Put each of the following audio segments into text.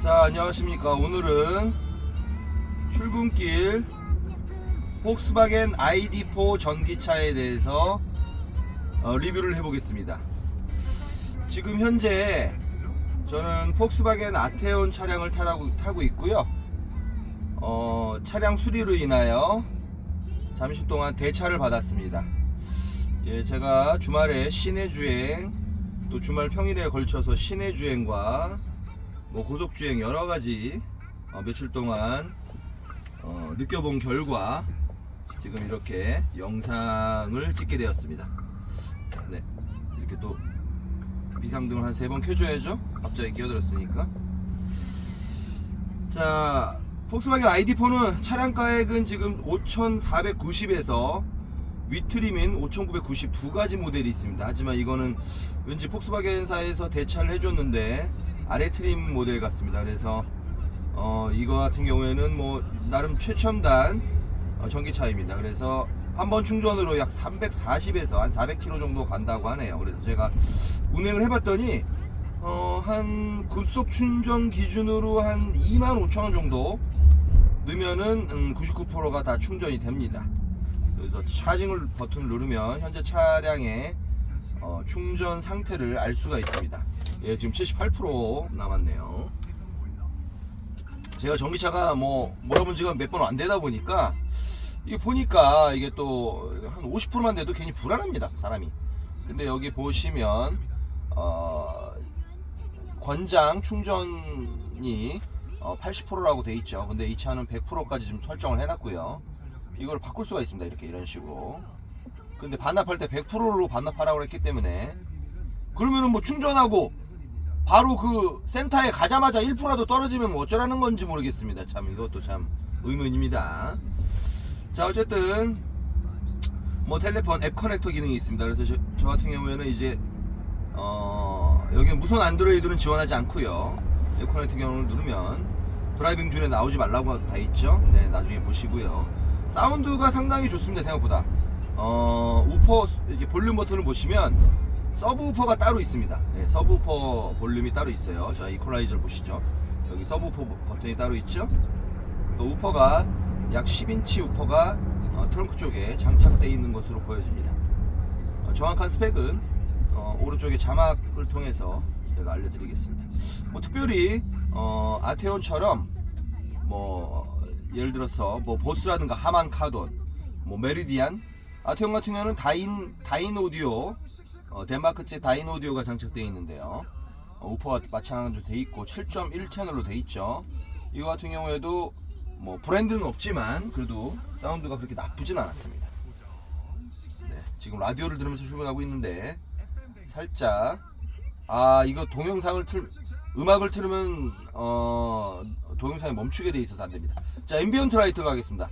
자 안녕하십니까. 오늘은 출근길 폭스바겐 ID4 전기차에 대해서 어, 리뷰를 해보겠습니다. 지금 현재 저는 폭스바겐 아테온 차량을 타고, 타고 있고요. 어, 차량 수리로 인하여 잠시 동안 대차를 받았습니다. 예, 제가 주말에 시내 주행 또 주말 평일에 걸쳐서 시내 주행과 뭐 고속 주행 여러 가지 어, 며칠 동안 어, 느껴본 결과 지금 이렇게 영상을 찍게 되었습니다. 네, 이렇게 또 비상등을 한 세 번 켜줘야죠. 갑자기 끼어들었으니까. 자, 폭스바겐 ID4는 차량 가액은 지금 5,490에서 위트림인 5,990 두 가지 모델이 있습니다. 하지만 이거는 왠지 폭스바겐사에서 대차를 해줬는데 아래 트림 모델 같습니다. 그래서 어, 이거 같은 경우에는 뭐 나름 최첨단 어, 전기차입니다. 그래서 한 번 충전으로 약 340에서 한 400km 정도 간다고 하네요. 그래서 제가 운행을 해봤더니 어, 한 급속 충전 기준으로 한 25,000원 정도 넣으면은 음, 99%가 다 충전이 됩니다. 그래서 차징을 버튼을 누르면 현재 차량의 어, 충전 상태를 알 수가 있습니다. 예, 지금 78% 남았네요. 제가 전기차가 뭐 몰아본 지가 몇 번 안 되다 보니까 이게 보니까 이게 또 한 50%만 돼도 괜히 불안합니다 사람이. 근데 여기 보시면 어, 권장 충전이 어, 80%라고 돼 있죠. 근데 이 차는 100%까지 좀 설정을 해놨고요. 이걸 바꿀 수가 있습니다. 이렇게 이런 식으로. 근데 반납할 때 100%로 반납하라고 했기 때문에 그러면은 뭐 충전하고 바로 그 센터에 가자마자 1%라도 떨어지면 뭐 어쩌라는 건지 모르겠습니다. 참 이것도 참 의문입니다. 자 어쨌든 뭐 텔레폰 앱 커넥터 기능이 있습니다. 그래서 저, 저 같은 경우에는 이제 어 여기 무선 안드로이드는 지원하지 않고요. 앱 커넥터 기능을 누르면 드라이빙 중에 나오지 말라고 다 있죠. 네 나중에 보시고요. 사운드가 상당히 좋습니다 생각보다. 어 우퍼 이게 볼륨 버튼을 보시면 서브우퍼가 따로 있습니다. 네, 서브우퍼 볼륨이 따로 있어요. 자, 이퀄라이저를 보시죠. 여기 서브우퍼 버튼이 따로 있죠. 또 우퍼가 약 10인치 우퍼가 어, 트렁크 쪽에 장착되어 있는 것으로 보여집니다. 어, 정확한 스펙은 어, 오른쪽에 자막을 통해서 제가 알려드리겠습니다. 뭐 특별히 어, 아테온처럼 뭐 예를 들어서 뭐 보스라든가 하만 카돈, 뭐 메리디안, 아테온 같은 경우는 다인 다인 오디오 어, 덴마크제 다인 오디오가 장착되어 있는데요. 어, 우퍼가 마찬가지로 돼 있고 7.1 채널로 돼 있죠. 이거 같은 경우에도 뭐 브랜드는 없지만 그래도 사운드가 그렇게 나쁘진 않았습니다. 네, 지금 라디오를 들으면서 출근하고 있는데 살짝 아 이거 동영상을 틀 음악을 틀으면 어 동영상이 멈추게 돼 있어서 안 됩니다. 자 앰비언트 라이트 가겠습니다.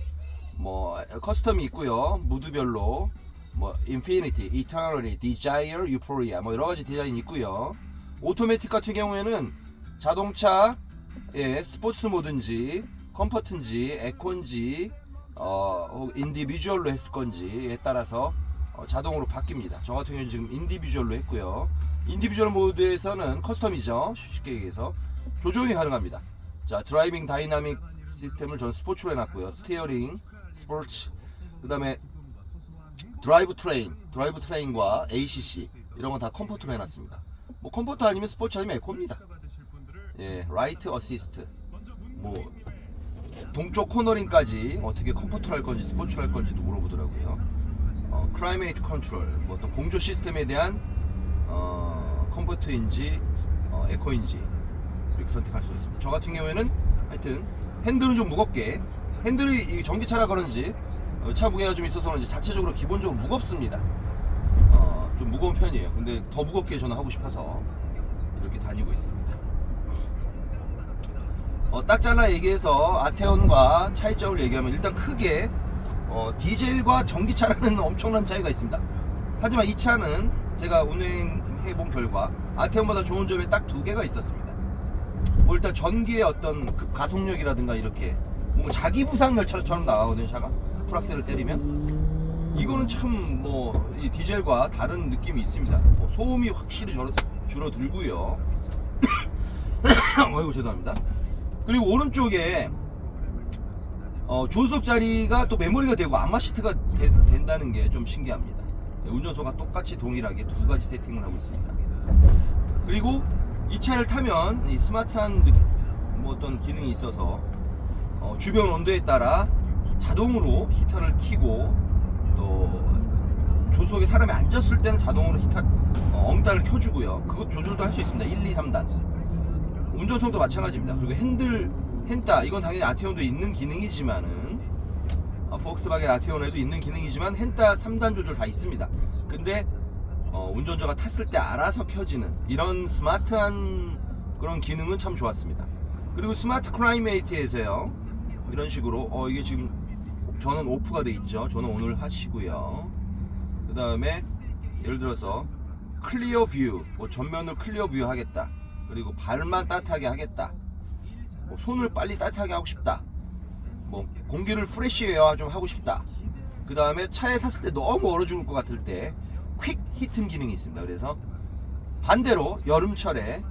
뭐 커스텀이 있고요. 무드별로 뭐 디자이어, 유포리아 뭐 여러 가지 디자인이 있고요. 오토매틱 같은 경우에는 자동차의 스포츠 모드인지 컴포트인지 에코인지 어, 혹 인디비주얼로 했을 건지에 따라서 어, 자동으로 바뀝니다. 저 같은 경우는 지금 인디비주얼로 했고요. 인디비주얼 모드에서는 커스텀이죠. 쉽게 얘기해서 조정이 가능합니다. 자, 드라이빙 다이나믹 시스템을 전 스포츠로 해놨고요. 스티어링, 스포츠, 그 다음에 드라이브 트레인, 드라이브 트레인과 ACC 이런 건 다 컴포트로 해놨습니다. 뭐 컴포트 아니면 스포츠 아니면 에코입니다. 예, 라이트 어시스트, 뭐 동쪽 코너링까지 어떻게 컴포트로 할 건지 스포츠로 할 건지도 물어보더라고요. 어, 클라이메이트 컨트롤, 뭐 어떤 공조 시스템에 대한 어, 컴포트인지 어, 에코인지 이렇게 선택할 수가 있습니다. 저 같은 경우에는 하여튼 핸들은 좀 무겁게 핸들이 이 전기차라 그런지 어, 차 무게가 좀 있어서 그런지 자체적으로 기본적으로 무겁습니다. 어, 좀 무거운 편이에요. 근데 더 무겁게 저는 하고 싶어서 이렇게 다니고 있습니다. 어, 딱 잘라 얘기해서 아테온과 차이점을 얘기하면 일단 크게 어, 디젤과 전기차라는 엄청난 차이가 있습니다. 하지만 이 차는 제가 운행해 본 결과 아테온보다 좋은 점이 딱 두 개가 있었습니다. 뭐 일단 전기의 어떤 그 가속력이라든가 이렇게 뭔가 자기 부상 열차처럼 나가거든요 차가 풀악셀을 때리면 이거는 참 뭐 이 디젤과 다른 느낌이 있습니다. 뭐 소음이 확실히 줄어, 줄어들고요. 어이구 죄송합니다. 그리고 오른쪽에 어, 조수석 자리가 또 메모리가 되고 안마 시트가 되- 된다는 게 좀 신기합니다. 네, 운전소가 똑같이 동일하게 두 가지 세팅을 하고 있습니다. 그리고 이 차를 타면 이 스마트한 느- 뭐 어떤 기능이 있어서 어, 주변 온도에 따라 자동으로 히터를 켜고 또 조수석에 사람이 앉았을 때는 자동으로 히터 어, 엉따를 켜주고요. 그것 조절도 할 수 있습니다. 1, 2, 3단. 운전석도 마찬가지입니다. 그리고 핸들 핸따 이건 당연히 아티온도 있는 기능이지만은 어, 폭스바겐 아티온에도 있는 기능이지만 핸따 3단 조절 다 있습니다. 근데 어, 운전자가 탔을 때 알아서 켜지는 이런 스마트한 그런 기능은 참 좋았습니다. 그리고 스마트 크라이메이트에서요 이런 식으로 어 이게 지금 저는 오프가 돼 있죠. 저는 오늘 하시고요. 그 다음에 예를 들어서 클리어 뷰, 뭐 전면을 클리어 뷰 하겠다. 그리고 발만 따뜻하게 하겠다. 뭐 손을 빨리 따뜻하게 하고 싶다. 뭐 공기를 프레시 에어 좀 하고 싶다. 그 다음에 차에 탔을 때 너무 얼어 죽을 것 같을 때 퀵 히튼 기능이 있습니다. 그래서 반대로 여름철에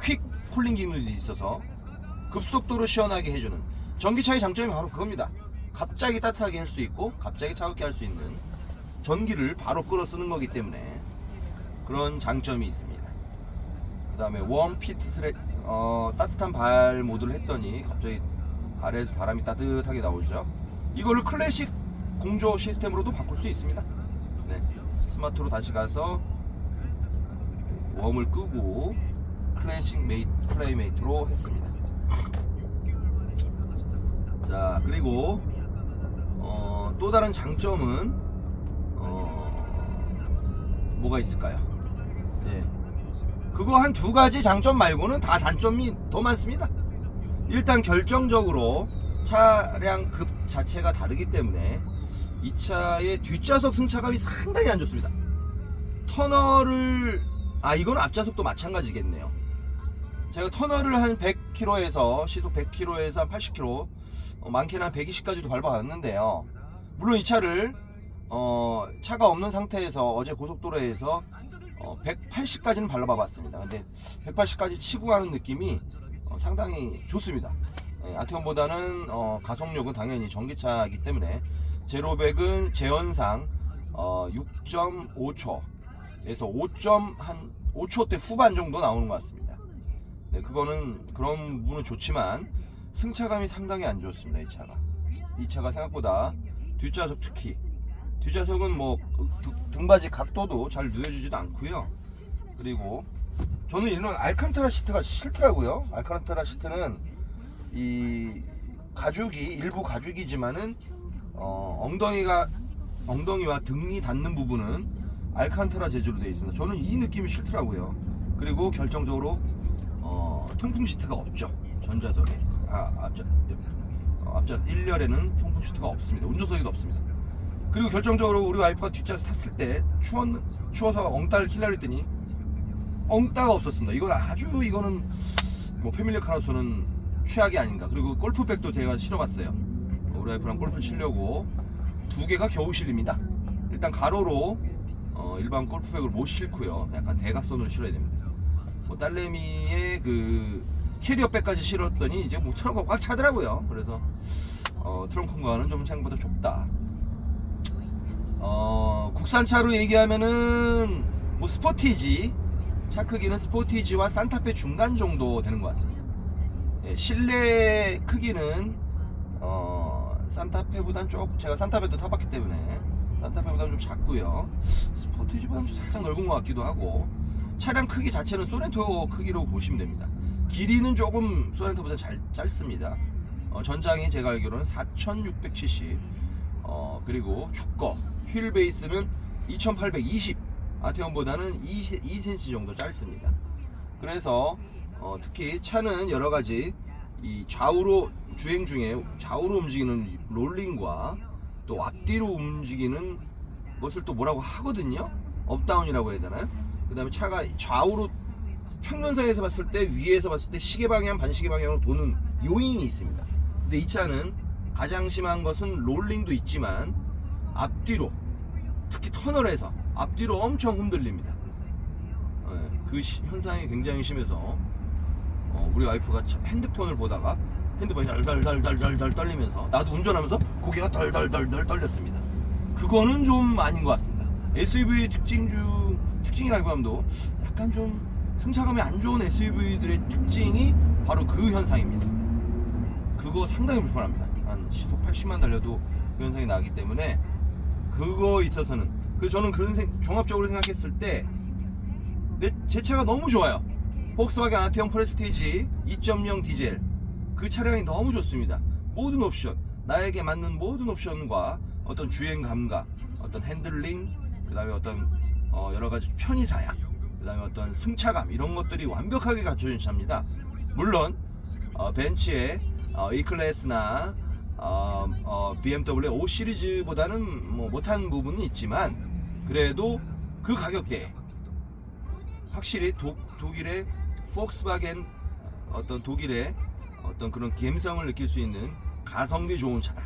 퀵 쿨링 기능이 있어서 급속도로 시원하게 해주는 전기차의 장점이 바로 그겁니다. 갑자기 따뜻하게 할 수 있고 갑자기 차갑게 할 수 있는 전기를 바로 끌어 쓰는 거기 때문에 그런 장점이 있습니다. 그 다음에 웜 피트 스레 어, 따뜻한 발 모드를 했더니 갑자기 발에서 바람이 따뜻하게 나오죠. 이거를 클래식 공조 시스템으로도 바꿀 수 있습니다. 네. 스마트로 다시 가서 웜을 끄고 클래식 메이 플레이메이트로 했습니다. 자 그리고 어, 또 다른 장점은 어, 뭐가 있을까요? 예. 그거 한 두 가지 장점 말고는 다 단점이 더 많습니다. 일단 결정적으로 차량 급 자체가 다르기 때문에 이 차의 뒷좌석 승차감이 상당히 안 좋습니다. 터널을 아 이건 앞좌석도 마찬가지겠네요. 제가 터널을 한 100km에서 시속 100km에서 한 80km 어, 많게는 한 120까지도 밟아왔는데요. 물론 이 차를 어, 차가 없는 상태에서 어제 고속도로에서 어, 180까지는 발라봐 봤습니다. 근데 180까지 치고 가는 느낌이 어, 상당히 좋습니다. 예, 아티온보다는 어, 가속력은 당연히 전기차이기 때문에 제로백은 제원상 어, 6.5초에서 5.한 5초대 후반 정도 나오는 것 같습니다. 네, 그거는 그런 부분은 좋지만 승차감이 상당히 안 좋습니다. 이 차가 이 차가 생각보다 뒷좌석 특히 뒷좌석은 뭐 등- 등받이 각도도 잘 누여주지도 않고요. 그리고 저는 이런 알칸타라 시트가 싫더라고요. 알칸타라 시트는 이 가죽이 일부 가죽이지만은 어, 엉덩이가 엉덩이와 등이 닿는 부분은 알칸타라 재질로 되어 있습니다. 저는 이 느낌이 싫더라고요. 그리고 결정적으로 어, 통풍 시트가 없죠. 전좌석에 아 앞좌 어, 앞좌 1열에는 통풍 시트가 없습니다. 운전석에도 없습니다. 그리고 결정적으로 우리 와이프가 뒷좌석 탔을 때 추웠, 추워서 엉따를 킬라 했더니 엉따가 없었습니다. 이건 아주 이거는 뭐 패밀리카로서는 최악이 아닌가. 그리고 골프백도 제가 신어봤어요. 어, 우리 와이프랑 골프 치려고 두 개가 겨우 실립니다. 일단 가로로 어, 일반 골프백을 못 실고요. 약간 대각선으로 실어야 됩니다. 뭐 딸내미의 그 캐리어백까지 실었더니 이제 뭐 트렁크가 꽉 차더라고요. 그래서 어, 트렁크 공간은 좀 생각보다 좁다. 어, 국산차로 얘기하면은 뭐 스포티지 차 크기는 스포티지와 산타페 중간 정도 되는 것 같습니다. 예, 실내 크기는 어, 산타페보단 조금 제가 산타페도 타봤기 때문에 산타페보다는 좀 작고요. 스포티지보다는 좀 살짝 넓은 것 같기도 하고 차량 크기 자체는 소렌토 크기로 보시면 됩니다. 길이는 조금 소렌토보다 잘 짧습니다. 어, 전장이 제가 알기로는 4,670 어, 그리고 주거 휠 베이스는 2820 아테온보다는 2, 2cm 정도 짧습니다. 그래서 어, 특히 차는 여러 가지 이 좌우로 주행 중에 좌우로 움직이는 롤링과 또 앞뒤로 움직이는 것을 또 뭐라고 하거든요. 업다운이라고 해야 되나요? 그 다음에 차가 좌우로 평면상에서 봤을 때 위에서 봤을 때 시계 방향 반시계 방향으로 도는 요인이 있습니다. 근데 이 차는 가장 심한 것은 롤링도 있지만 앞뒤로 특히 터널에서 앞뒤로 엄청 흔들립니다. 예, 그 시- 현상이 굉장히 심해서 어, 우리 와이프가 참 핸드폰을 보다가 핸드폰이 달달달달달달 떨리면서 나도 운전하면서 고개가 달달달달 떨렸습니다. 그거는 좀 아닌 것 같습니다. SUV 특징 중 특징이라고 하면 도 약간 좀 승차감이 안 좋은 SUV들의 특징이 바로 그 현상입니다. 그거 상당히 불편합니다. 한 시속 80만 달려도 그 현상이 나기 때문에 그거 있어서는 그래서 저는 그런 생, 종합적으로 생각했을 때 제 차가 너무 좋아요. 폭스바겐 아티온 프레스티지 2.0 디젤 그 차량이 너무 좋습니다. 모든 옵션 나에게 맞는 모든 옵션과 어떤 주행 감각, 어떤 핸들링, 그 다음에 어떤 어, 여러 가지 편의 사양, 그다음에 어떤 승차감 이런 것들이 완벽하게 갖춰진 차입니다. 물론 어, 벤츠의 어, E 클래스나 어, 어, BMW 5 시리즈보다는 뭐 못한 부분은 있지만 그래도 그 가격대에 확실히 독, 독일의 폭스바겐 어떤 독일의 어떤 그런 감성을 느낄 수 있는 가성비 좋은 차다.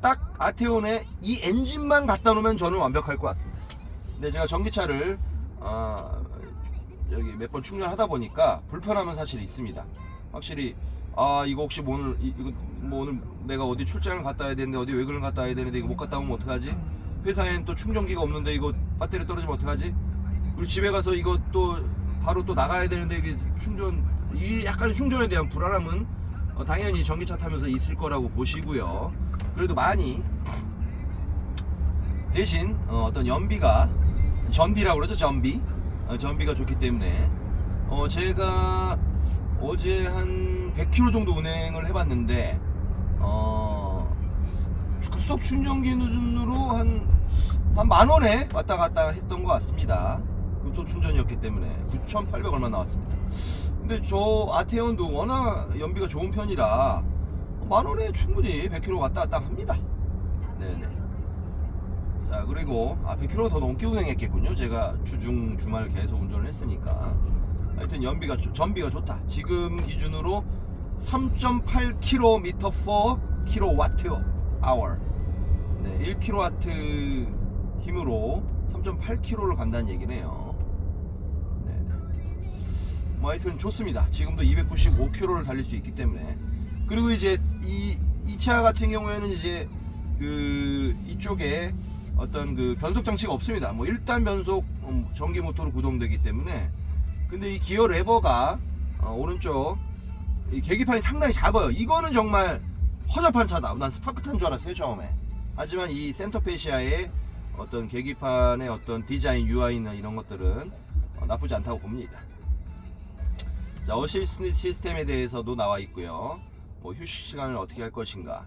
딱 아테온에 이 엔진만 갖다 놓으면 저는 완벽할 것 같습니다. 근데 제가 전기차를 어, 여기 몇 번 충전하다 보니까 불편함은 사실 있습니다. 확실히 아 이거 혹시 뭐 오늘 이, 이거 뭐 오늘 내가 어디 출장을 갔다 와야 되는데 어디 외근을 갔다 와야 되는데 이거 못 갔다 오면 어떡하지? 회사엔 또 충전기가 없는데 이거 배터리 떨어지면 어떡하지? 그리고 집에 가서 이거 또 바로 또 나가야 되는데 이게 충전 이 약간의 충전에 대한 불안함은 어, 당연히 전기차 타면서 있을 거라고 보시고요. 그래도 많이 대신 어, 떤 연비가 전비라고 그러죠 전비 어, 전비가 좋기 때문에 어, 제가 어제 한 100km 정도 운행을 해봤는데 어, 급속 충전기 기준으로 한 한 만 원에 왔다 갔다 했던 것 같습니다. 급속 충전이었기 때문에 9,800 얼마 나왔습니다. 근데 저 아테온도 워낙 연비가 좋은 편이라 만 원에 충분히 100km 왔다 갔다 합니다. 네네. 자 그리고 아 100km 더 넘게 운행했겠군요. 제가 주중 주말 계속 운전을 했으니까. 하여튼 연비가 좋- 전비가 좋다. 지금 기준으로 3.8km per kW hour. 네, 1kW 힘으로 3.8km를 간다는 얘기네요. 네네. 뭐 하여튼 좋습니다. 지금도 295km를 달릴 수 있기 때문에. 그리고 이제 이, 이 차 같은 경우에는 이제 그 이쪽에 어떤 그 변속 장치가 없습니다. 뭐 일단 변속 음, 전기 모터로 구동되기 때문에 근데 이 기어 레버가 어, 오른쪽 이 계기판이 상당히 작아요. 이거는 정말 허접한 차다. 난 스파크 탄 줄 알았어요 처음에. 하지만 이 센터페시아의 어떤 계기판의 어떤 디자인, UI나 이런 것들은 어, 나쁘지 않다고 봅니다. 자, 어시스트 시스템에 대해서도 나와 있고요. 뭐 휴식 시간을 어떻게 할 것인가.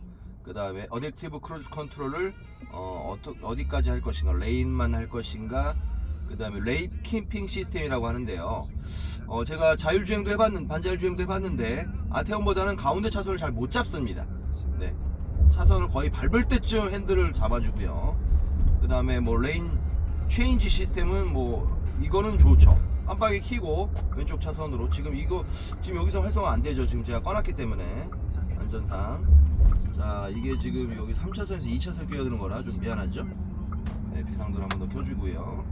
그 다음에 어댑티브 크루즈 컨트롤을 어, 어디까지 할 것인가. 레인만 할 것인가. 그 다음에 레인 캠핑 시스템이라고 하는데요. 어, 제가 자율주행도 해봤는, 반자율주행도 해봤는데, 아테온보다는 가운데 차선을 잘 못 잡습니다. 네. 차선을 거의 밟을 때쯤 핸들을 잡아주고요. 그 다음에 뭐 레인 체인지 시스템은 뭐 이거는 좋죠. 깜빡이 켜고 왼쪽 차선으로 지금 이거 지금 여기서 활성화 안 되죠. 지금 제가 꺼놨기 때문에 안전상 자 이게 지금 여기 3차선에서 2차선 껴야 되는 거라 좀 미안하죠. 네 비상등 한번 더 켜주고요.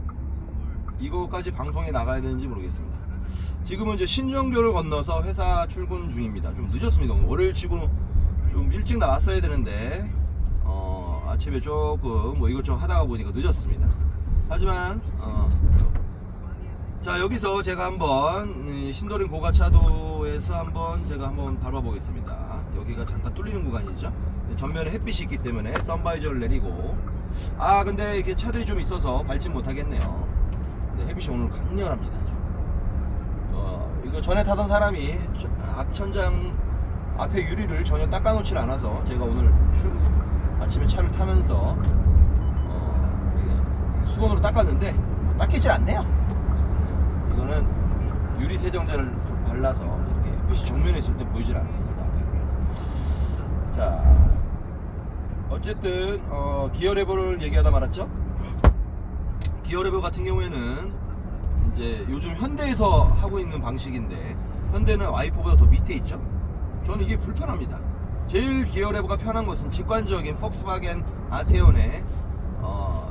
이거까지 방송에 나가야 되는지 모르겠습니다. 지금은 이제 신정교를 건너서 회사 출근 중입니다. 좀 늦었습니다. 월요일 치고 좀 일찍 나왔어야 되는데 어, 아침에 조금 뭐 이것저것 하다가 보니까 늦었습니다. 하지만 어, 자 여기서 제가 한번 음, 신도림 고가차도에서 한번 제가 한번 밟아 보겠습니다. 여기가 잠깐 뚫리는 구간이죠. 전면에 햇빛이 있기 때문에 선바이저를 내리고 아 근데 이게 차들이 좀 있어서 밟지 못하겠네요. 네, 햇빛이 오늘 강렬합니다. 어, 이거 전에 타던 사람이 저- 앞 천장 앞에 유리를 전혀 닦아놓질 않아서 제가 오늘 출근 아침에 차를 타면서 어, 수건으로 닦았는데 닦이질 않네요. 네, 이거는 유리 세정제를 발라서 이렇게 햇빛이 정면에 있을 때 보이질 않습니다. 자, 어쨌든 어, 기어 레버를 얘기하다 말았죠. 기어 레버 같은 경우에는 이제 요즘 현대에서 하고 있는 방식인데 현대는 와이퍼보다 더 밑에 있죠. 저는 이게 불편합니다. 제일 기어 레버가 편한 것은 직관적인 폭스바겐 아테온의 어,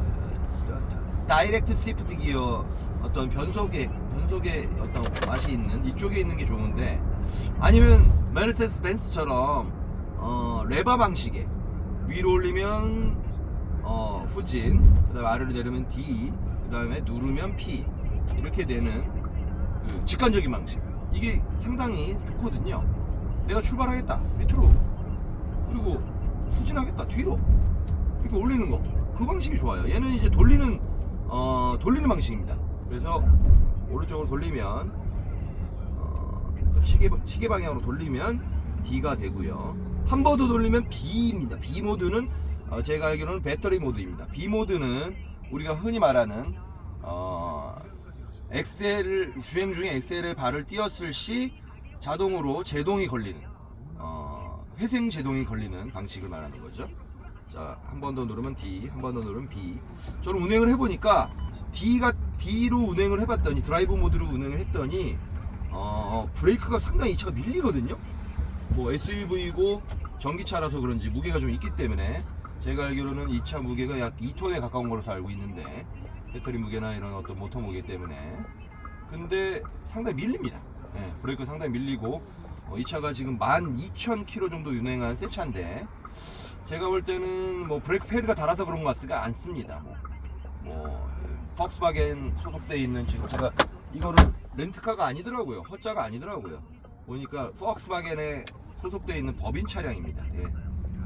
다이렉트 시프트 기어 어떤 변속의 변속의 어떤 맛이 있는 이쪽에 있는 게 좋은데 아니면 메르세스 벤츠처럼 어, 레바 방식의 위로 올리면 어, 후진 그다음에 아래로 내리면 D 그다음에 누르면 P 이렇게 되는 그 직관적인 방식. 이게 상당히 좋거든요. 내가 출발하겠다 밑으로. 그리고 후진하겠다 뒤로. 이렇게 올리는 거. 그 방식이 좋아요. 얘는 이제 돌리는 어, 돌리는 방식입니다. 그래서 오른쪽으로 돌리면 어, 시계, 시계 방향으로 돌리면 D가 되고요 한 번 더 돌리면 B입니다 B 모드는 어, 제가 알기로는 배터리 모드입니다 B 모드는 우리가 흔히 말하는 어, 엑셀 주행 중에 엑셀에 발을 띄었을 시 자동으로 제동이 걸리는 어, 회생 제동이 걸리는 방식을 말하는 거죠. 자, 한 번 더 누르면 D, 한 번 더 누르면 B. 저는 운행을 해보니까 D가 D로 운행을 해봤더니 드라이브 모드로 운행을 했더니 어, 브레이크가 상당히 이 차가 밀리거든요. 뭐 SUV고 전기차라서 그런지 무게가 좀 있기 때문에 제가 알기로는 이 차 무게가 약 2톤에 가까운 걸로 알고 있는데 배터리 무게나 이런 어떤 모터 무게 때문에 근데 상당히 밀립니다. 예, 브레이크 상당히 밀리고 어, 이 차가 지금 12,000km 정도 운행한 새 차인데 제가 볼 때는 뭐 브레이크 패드가 달아서 그런 것 같지가 않습니다. 뭐, 뭐 폭스바겐 소속돼 있는 지금 제가 이거는 렌트카가 아니더라고요. 헛자가 아니더라고요. 보니까 폭스바겐에 소속돼 있는 법인 차량입니다. 예.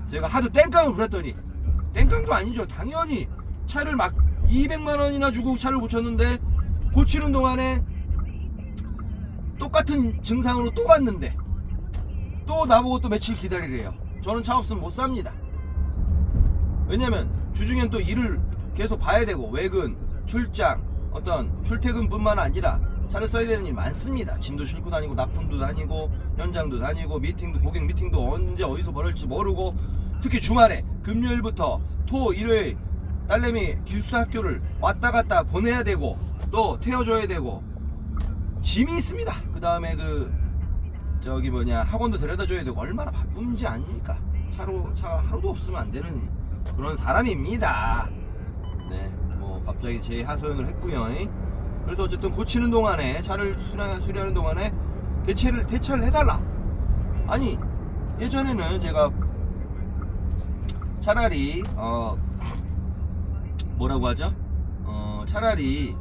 제가 하도 땡깡을 부렸더니 땡깡도 아니죠. 당연히 차를 막 200만 원이나 주고 차를 고쳤는데 고치는 동안에 똑같은 증상으로 또 갔는데 또 나보고 또 며칠 기다리래요. 저는 차 없으면 못 삽니다. 왜냐면 주중엔 또 일을 계속 봐야 되고 외근, 출장, 어떤 출퇴근뿐만 아니라 차를 써야 되는 일이 많습니다. 짐도 싣고 다니고 납품도 다니고 현장도 다니고 미팅도 고객 미팅도 언제 어디서 벌을지 모르고 특히 주말에 금요일부터 토 일요일 딸내미 기숙사 학교를 왔다 갔다 보내야 되고 또 태워줘야 되고 짐이 있습니다. 그 다음에 그 저기 뭐냐 학원도 데려다 줘야 되고 얼마나 바쁜지 아닙니까? 차로 차가 하루도 없으면 안 되는 그런 사람입니다. 네, 뭐 갑자기 제 하소연을 했고요. 그래서 어쨌든 고치는 동안에 차를 수리, 수리하는 동안에 대체를 대처를 해달라. 아니 예전에는 제가 차라리 어 뭐라고 하죠? 어 차라리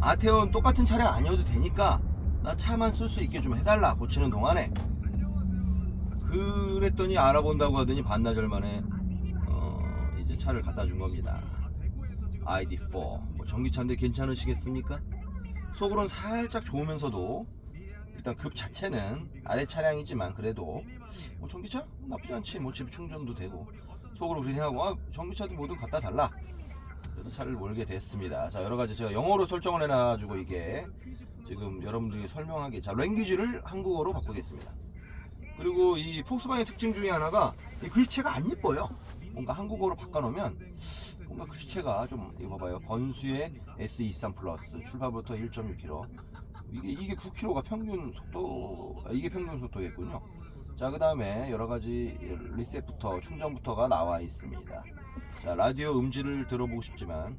아테온 똑같은 차량 아니어도 되니까 나 차만 쓸 수 있게 좀 해달라 고치는 동안에 그랬더니 알아본다고 하더니 반나절 만에 어 이제 차를 갖다 준 겁니다 ID4 뭐 전기차인데 괜찮으시겠습니까? 속으로는 살짝 좋으면서도 일단 급 자체는 아래 차량이지만 그래도 뭐 전기차 나쁘지 않지 뭐 집 충전도 되고 속으로 그렇게 생각하고 아 전기차도 뭐든 갖다 달라 그래서 차를 몰게 됐습니다. 자, 여러 가지 제가 영어로 설정을 해놔가지고 이게 지금 여러분들이 설명하기 자, 랭귀지를 한국어로 바꾸겠습니다. 그리고 이 폭스바겐의 특징 중에 하나가 이 글씨체가 안 예뻐요. 뭔가 한국어로 바꿔놓으면 뭔가 글씨체가 좀 이거 봐봐요. 건수의 S23 플러스 출발부터 1.6km 이게 이게 9km가 평균 속도 아, 이게 평균 속도겠군요. 자, 그 다음에 여러 가지 리셋부터 충전부터가 나와 있습니다. 자, 라디오 음질을 들어보고 싶지만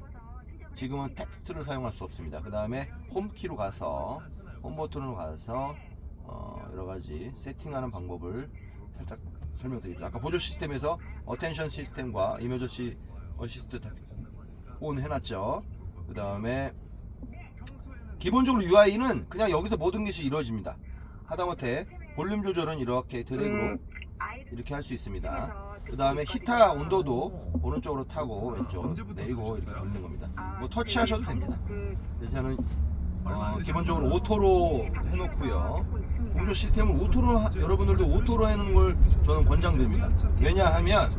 지금은 텍스트를 사용할 수 없습니다. 그 다음에 홈키로 가서 홈 버튼으로 가서 어, 여러 가지 세팅하는 방법을 살짝 설명드립니다. 아까 보조 시스템에서 어텐션 시스템과 이머저시 어시스트 다온 해놨죠. 그 다음에 기본적으로 UI는 그냥 여기서 모든 것이 이루어집니다. 하다못해 볼륨 조절은 이렇게 드래그로 이렇게 할 수 있습니다. 그 다음에 히타 온도도 오른쪽으로 타고 왼쪽으로 내리고 이렇게 돌리는 겁니다. 뭐 터치하셔도 됩니다. 근데 저는 어, 기본적으로 오토로 해놓고요. 공조 시스템을 오토로 하- 여러분들도 오토로 해놓는 걸 저는 권장드립니다. 왜냐하면?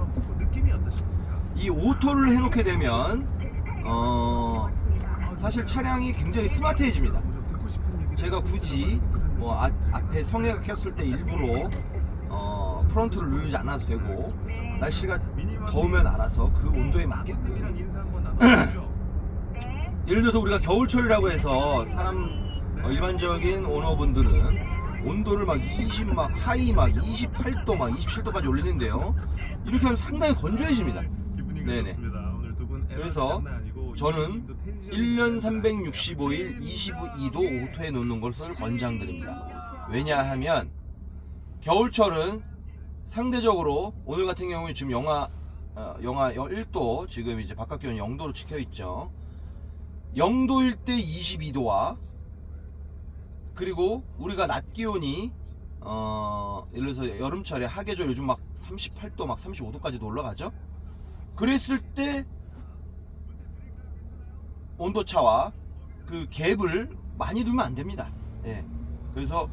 이 오토를 해놓게 되면 어, 사실 차량이 굉장히 스마트해집니다. 제가 굳이 뭐 앞, 앞에 성에가 켰을 때 일부러 어, 프론트를 누르지 않아도 되고 날씨가 더우면 알아서 그 온도에 맞게끔. 예를 들어서 우리가 겨울철이라고 해서 사람 어, 일반적인 오너분들은 온도를 막 20, 막 하이 막 28도 막 27도까지 올리는데요. 이렇게 하면 상당히 건조해집니다. 네네. 그래서 저는 1년 365일 22도 오토에 놓는 것을 권장드립니다. 왜냐하면 겨울철은 상대적으로 오늘 같은 경우에 지금 영하 어, 영하 1도 지금 이제 바깥 기온 0도로 찍혀 있죠. 0도일 때 22도와 그리고 우리가 낮 기온이 어 예를 들어서 여름철에 하계절 요즘 막 38도 막 35도까지도 올라가죠. 그랬을 때 온도차와 그 갭을 많이 두면 안 됩니다. 예. 그래서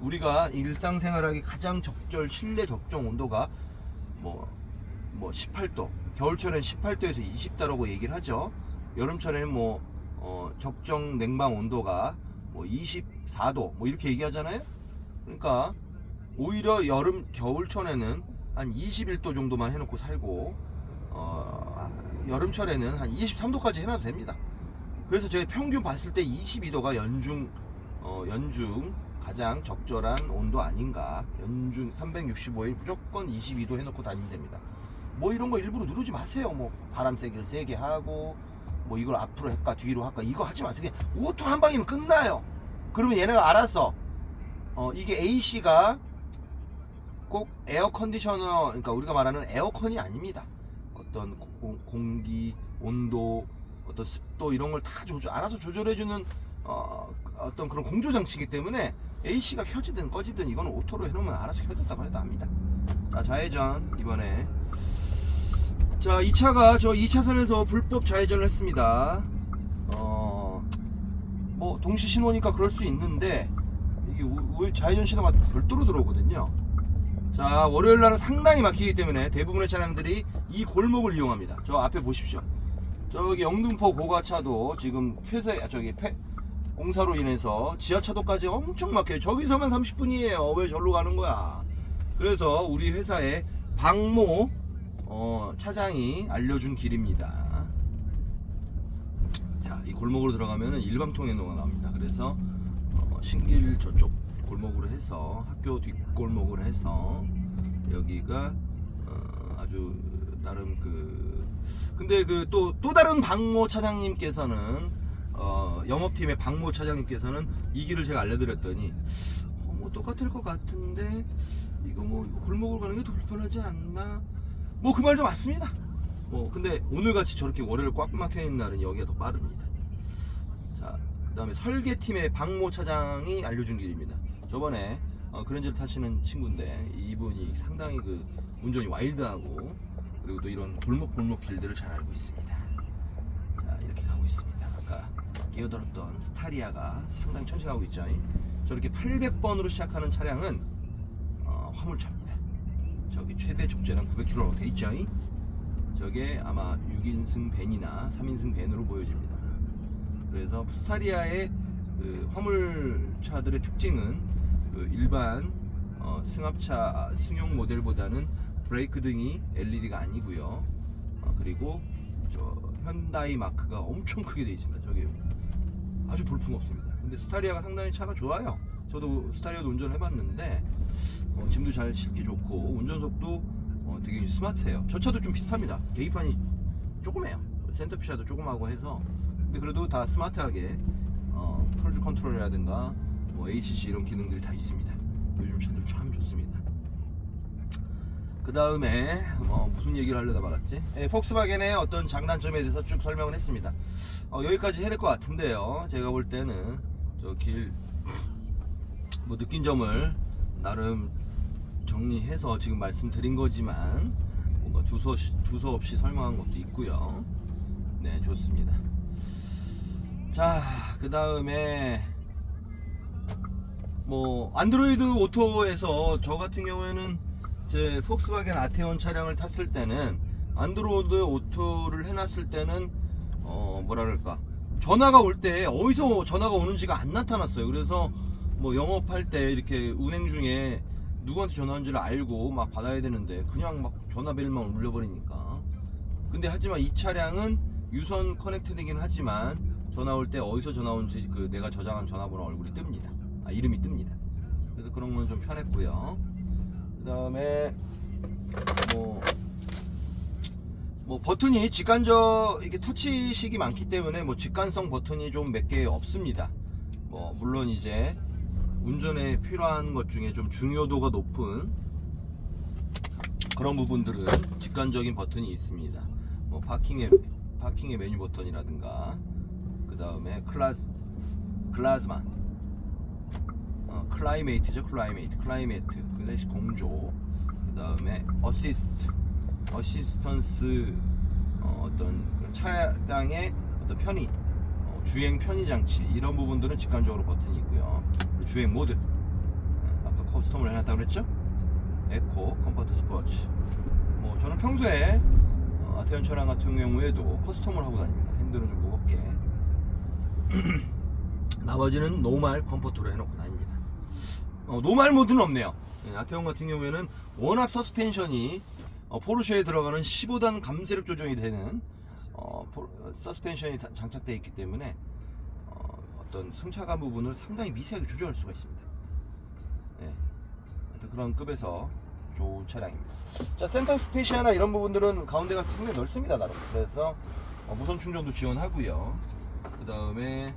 우리가 일상생활하기 가장 적절 실내 적정 온도가 뭐, 뭐 18도, 겨울철엔 18도에서 20도라고 얘기를 하죠. 여름철에는 뭐 어, 적정 냉방 온도가 뭐 24도 뭐 이렇게 얘기하잖아요. 그러니까 오히려 여름 겨울철에는 한 21도 정도만 해놓고 살고 어, 여름철에는 한 23도까지 해놔도 됩니다. 그래서 제가 평균 봤을 때 22도가 연중 어, 연중 가장 적절한 온도 아닌가. 연중 365일 무조건 22도 해놓고 다니면 됩니다. 뭐 이런 거 일부러 누르지 마세요. 뭐 바람 세기를 세게 하고 뭐 이걸 앞으로 할까 뒤로 할까 이거 하지 마세요. 그냥 오토 한 방이면 끝나요. 그러면 얘네가 알아서 어 이게 AC가 꼭 에어 컨디셔너 그러니까 우리가 말하는 에어컨이 아닙니다. 어떤 공- 공기 온도 어떤 습도 이런 걸 다 조절 알아서 조절해주는 어, 어떤 그런 공조 장치이기 때문에 AC가 켜지든 꺼지든 이건 오토로 해놓으면 알아서 켜졌다고 해도 합니다. 자 좌회전 이번에 자 2차가 저 2차선에서 불법 좌회전을 했습니다. 어뭐 동시 신호니까 그럴 수 있는데 이게 우- 우- 좌회전 신호가 별도로 들어오거든요. 자 월요일 날은 상당히 막히기 때문에 대부분의 차량들이 이 골목을 이용합니다. 저 앞에 보십시오. 저기 영등포 고가차도 지금 폐쇄 아, 저기 폐, 공사로 인해서 지하차도까지 엄청 막혀요. 저기서만 30분이에요. 왜 절로 가는 거야? 그래서 우리 회사의 박모 어, 차장이 알려준 길입니다. 골목으로 들어가면은 일방통 행로가 나옵니다. 그래서 어, 신길 저쪽 골목으로 해서 학교 뒷골목으로 해서 여기가 어, 아주 나름 그 근데 그또또 다른 박모 차장님께서는 어, 영업팀의 박모 차장님께서는 이 길을 제가 알려드렸더니 어, 뭐 똑같을 것 같은데 이거 뭐 이거 골목으로 가는 게 더 불편하지 않나 뭐 그 말도 맞습니다. 뭐 근데 오늘 같이 저렇게 월요일 꽉 막혀 있는 날은 여기가 더 빠릅니다. 자, 그다음에 설계팀의 박모 차장이 알려준 길입니다. 저번에 어, 그랜저를 타시는 친구인데 이분이 상당히 그 운전이 와일드하고 그리고 또 이런 골목 골목 길들을 잘 알고 있습니다. 자, 이렇게 가고 있습니다. 아까 끼어들었던 스타리아가 상당히 천천히 가고 있죠. 저렇게 800번으로 시작하는 차량은 어, 화물차입니다. 저기 최대 적재량 900km로 돼 있죠. 저게 아마 6인승 밴이나 3인승 밴으로 보여집니다. 그래서 스타리아의 그 화물차들의 특징은 그 일반 어, 승합차 승용 모델보다는 브레이크 등이 LED가 아니고요. 어, 그리고 저 현다이 마크가 엄청 크게 돼 있습니다. 저기 아주 볼품 없습니다. 근데 스타리아가 상당히 차가 좋아요. 저도 스타리아도 운전해봤는데 어, 짐도 잘 실기 좋고 운전석도 어, 되게 스마트해요. 저 차도 좀 비슷합니다. 계기판이 조그매요. 센터피샤도 조그마하고 해서 근데 그래도 다 스마트하게 어, 크루즈 컨트롤이라든가 뭐 ACC 이런 기능들이 다 있습니다. 요즘 차들 참 좋습니다. 그 다음에 뭐 무슨 얘기를 하려다 말았지? 예, 폭스바겐의 어떤 장단점에 대해서 쭉 설명을 했습니다. 어, 여기까지 해야 될 것 같은데요. 제가 볼 때는 저 길 뭐 느낀 점을 나름 정리해서 지금 말씀드린 거지만 뭔가 두서 두서 없이 설명한 것도 있고요. 네, 좋습니다. 자, 그 다음에 뭐 안드로이드 오토에서 저 같은 경우에는 제 폭스바겐 아테온 차량을 탔을 때는 안드로이드 오토를 해놨을 때는 어 뭐라 그럴까 전화가 올 때 어디서 전화가 오는지가 안 나타났어요. 그래서 뭐 영업할 때 이렇게 운행 중에 누구한테 전화한지를 알고 막 받아야 되는데 그냥 막 전화벨만 울려버리니까. 근데 하지만 이 차량은 유선 커넥트되긴 하지만 전화 올 때 어디서 전화 온지 그 내가 저장한 전화번호 얼굴이 뜹니다. 아 이름이 뜹니다. 그래서 그런 건 좀 편했고요. 그 다음에 뭐 뭐 버튼이 직관적 이게 터치식이 많기 때문에 뭐 직관성 버튼이 좀 몇 개 없습니다. 뭐 물론 이제 운전에 필요한 것 중에 좀 중요도가 높은 그런 부분들은 직관적인 버튼이 있습니다. 뭐 파킹의 파킹의 메뉴 버튼이라든가 그 다음에 클라스 클라즈마 어, 클라이메이트죠 클라이메이트. 클라이메이트. 그 대신 공조. 그 다음에 어시스트. 어시스턴스 어, 떤 차량의 어떤 편의 어, 주행 편의 장치. 이런 부분들은 직관적으로 버튼이 있고요. 주행 모드. 어, 아까 커스텀을 해놨다고 그랬죠? 에코 컴포트 스포츠. 뭐 저는 평소에 어, 아테온 차량 같은 경우에도 커스텀을 하고 다닙니다. 핸들은 좀 나머지는 노말 컴포트로 해놓고 다닙니다. 어, 노말 모드는 없네요. 예, 아테온 같은 경우에는 워낙 서스펜션이 어, 포르쉐에 들어가는 15단 감세력 조정이 되는 어, 포- 어, 서스펜션이 다- 장착되어 있기 때문에 어, 어떤 승차감 부분을 상당히 미세하게 조정할 수가 있습니다. 예, 그런 급에서 좋은 차량입니다. 자 센터 스페이시아나 이런 부분들은 가운데가 상당히 넓습니다 나름. 그래서 어, 무선 충전도 지원하고요. 그 다음에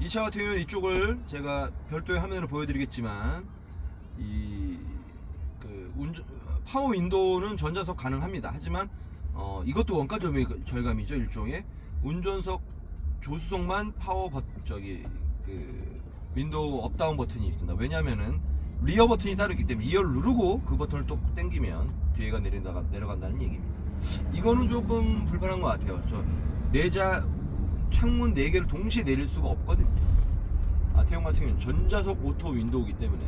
이 차 같은 경우는 이쪽을 제가 별도의 화면으로 보여드리겠지만 이 그 운전 파워 윈도우는 전자석 가능합니다. 하지만 어, 이것도 원가 절감- 절감이죠 일종의 운전석 조수석만 파워 버 저기 그 윈도우 업다운 버튼이 있습니다. 왜냐하면은 리어 버튼이 따로 있기 때문에 이어를 누르고 그 버튼을 또 당기면 뒤에가 내린다가 내려간다는 얘기입니다. 이거는 조금 불편한 것 같아요. 저 내자 창문 4개를 동시에 내릴 수가 없거든요. 아 태용 같은 경우는 전자석 오토 윈도우기 때문에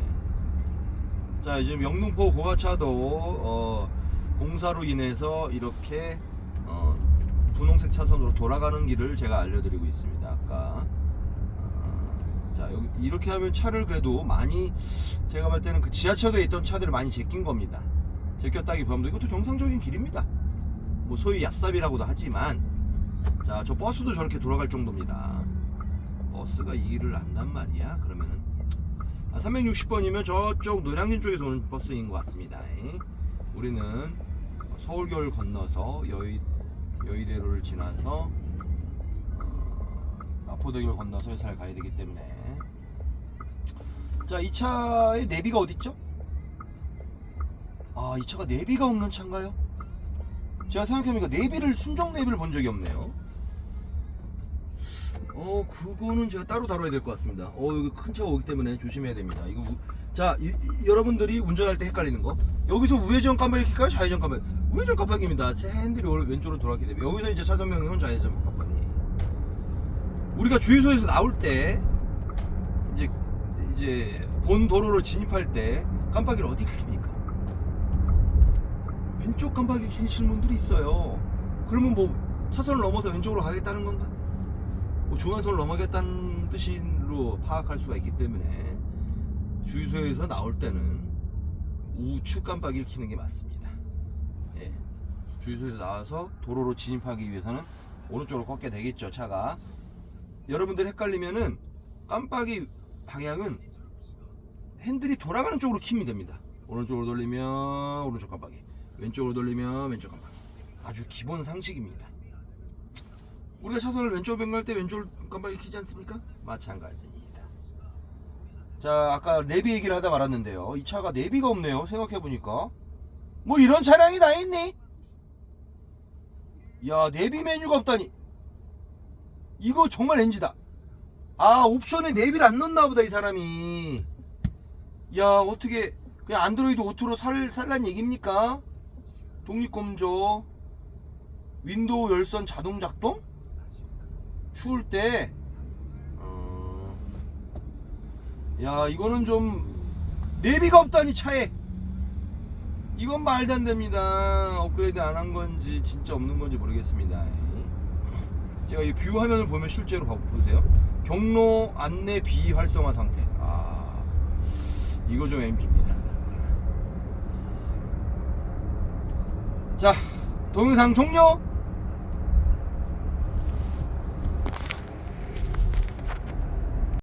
자 이제 영등포 고가차도 어, 공사로 인해서 이렇게 어, 분홍색 차선으로 돌아가는 길을 제가 알려드리고 있습니다. 아까 어, 자 여기 이렇게 하면 차를 그래도 많이 제가 볼 때는 그 지하철에 있던 차들을 많이 제낀 겁니다. 제꼈다기보다는 이것도 정상적인 길입니다. 뭐 소위 얍삽이라고도 하지만 자 저 버스도 저렇게 돌아갈 정도입니다. 버스가 이 길을 안단 말이야. 그러면은 아, 360번이면 저쪽 노량진 쪽에서 오는 버스인 것 같습니다. 우리는 서울교를 건너서 여의 여의대로를 지나서 어, 마포대교를 건너서 회사를 가야 되기 때문에 자 이 차의 내비가 어디 있죠? 아 이 차가 내비가 없는 차인가요? 제가 생각해보니까 내비를 순정 내비를 본 적이 없네요. 어 그거는 제가 따로 다뤄야 될 것 같습니다. 어 이거 큰 차가 오기 때문에 조심해야 됩니다. 이거 우- 자 이- 이- 여러분들이 운전할 때 헷갈리는 거 여기서 우회전 깜빡이 킬까요? 좌회전 깜빡이 우회전 깜빡입니다. 제 핸들이 오늘 왼쪽으로 돌아가게 되면 여기서 이제 차선 변경은 좌회전 깜빡이. 우리가 주유소에서 나올 때 이제 이제 본 도로로 진입할 때 깜빡이를 어디 킵니까? 왼쪽 깜빡이 켜시는 분들이 있어요. 그러면 뭐 차선을 넘어서 왼쪽으로 가겠다는 건가? 뭐 중앙선을 넘어가겠다는 뜻으로 파악할 수가 있기 때문에 주유소에서 나올 때는 우측 깜빡이를 켜는 게 맞습니다. 예. 주유소에서 나와서 도로로 진입하기 위해서는 오른쪽으로 꺾게 되겠죠, 차가. 여러분들 헷갈리면은 깜빡이 방향은 핸들이 돌아가는 쪽으로 킴이 됩니다. 오른쪽으로 돌리면 오른쪽 깜빡이, 왼쪽으로 돌리면 왼쪽 깜빡이. 아주 기본 상식입니다. 우리가 차선을 왼쪽 변경할 때 왼쪽 깜빡이 켜지 않습니까? 마찬가지입니다. 자, 아까 내비 얘기를 하다 말았는데요. 이 차가 내비가 없네요. 생각해보니까. 뭐 이런 차량이 다 있니? 야, 내비 메뉴가 없다니. 이거 정말 NG다. 아, 옵션에 내비를 안 넣었나 보다, 이 사람이. 야, 어떻게, 그냥 안드로이드 오토로 살, 살란 얘기입니까? 독립검조. 윈도우 열선 자동 작동? 추울 때, 어... 야, 이거는 좀, 내비가 없다니, 차에! 이건 말도 안 됩니다. 업그레이드 안 한 건지, 진짜 없는 건지 모르겠습니다. 제가 이 뷰 화면을 보면 실제로 봐- 보세요. 경로 안내 비활성화 상태. 아, 이거 좀 MP입니다. 자, 동영상 종료!